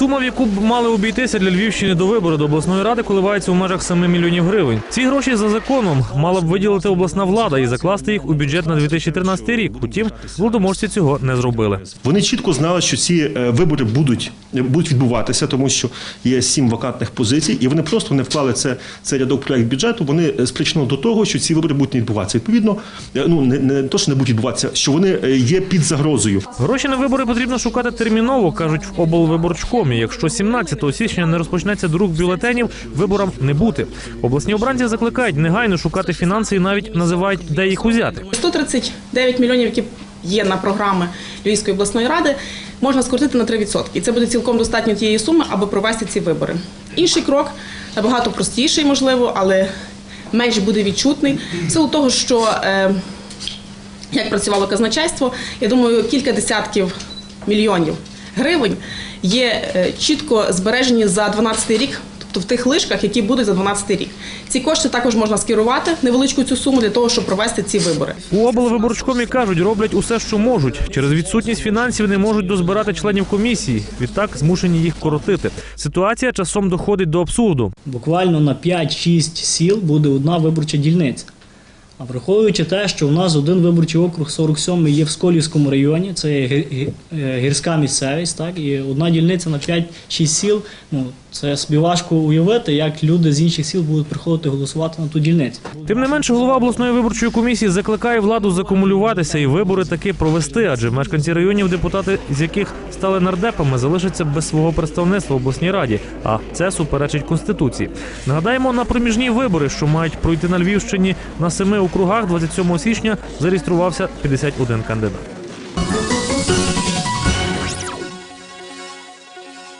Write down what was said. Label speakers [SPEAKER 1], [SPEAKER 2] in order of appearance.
[SPEAKER 1] Сума, в яку б мали обійтися для Львівщини до вибору до обласної ради, коливається у межах 7 мільйонів гривень. Ці гроші за законом мала б виділити обласна влада і закласти їх у бюджет на 2013 рік. Утім, володоможці цього не зробили.
[SPEAKER 2] Вони чітко знали, що ці е, вибори будуть, будуть відбуватися, тому що є сім вакантних позицій, і вони просто не вклали це, це рядок проект бюджету. Вони е, спричинили до того, що ці вибори будуть не відбуватися. Відповідно, е, ну не, не то, що не будуть відбуватися, що вони е, є під загрозою.
[SPEAKER 1] Гроші на вибори потрібно шукати терміново, кажуть в облвиборчкомі. Якщо 17 січня не розпочнеться друк бюлетенів, виборам не бути. Обласні обранці закликають негайно шукати фінанси і навіть називають, де їх узяти.
[SPEAKER 3] 139 мільйонів, які є на програми Львівської обласної ради, можна скоротити на 3%. І це буде цілком достатньо тієї суми, аби провести ці вибори. Інший крок набагато простіший, можливо, але менш буде відчутний. В силу того, що е, як працювало казначейство, я думаю, кілька десятків мільйонів гривень є е, чітко збережені за 12 рік. Тобто в тих лишках, які будуть за 12 рік, ці кошти також можна скерувати невеличку цю суму для того, щоб провести ці вибори.
[SPEAKER 1] У облвиборчкомі кажуть, роблять усе, що можуть. Через відсутність фінансів не можуть дозбирати членів комісії. Відтак змушені їх коротити. Ситуація часом доходить до абсурду.
[SPEAKER 4] Буквально на 5-6 сіл буде одна виборча дільниця. А враховуючи те, що у нас один виборчий округ 47 є в Сколівському районі, це е, гірська місцевість, так, і одна дільниця на 5-6 сіл, ну, це собі важко уявити, як люди з інших сіл будуть приходити голосувати на ту дільницю.
[SPEAKER 1] Тим не менше, голова обласної виборчої комісії закликає владу закумулюватися і вибори таки провести, адже мешканці районів, депутати з яких стали нардепами, залишаться без свого представництва в обласній раді. А це суперечить конституції. Нагадаємо, на проміжні вибори, що мають пройти на Львівщині на семи округах, 27 січня зареєструвався 51 кандидат.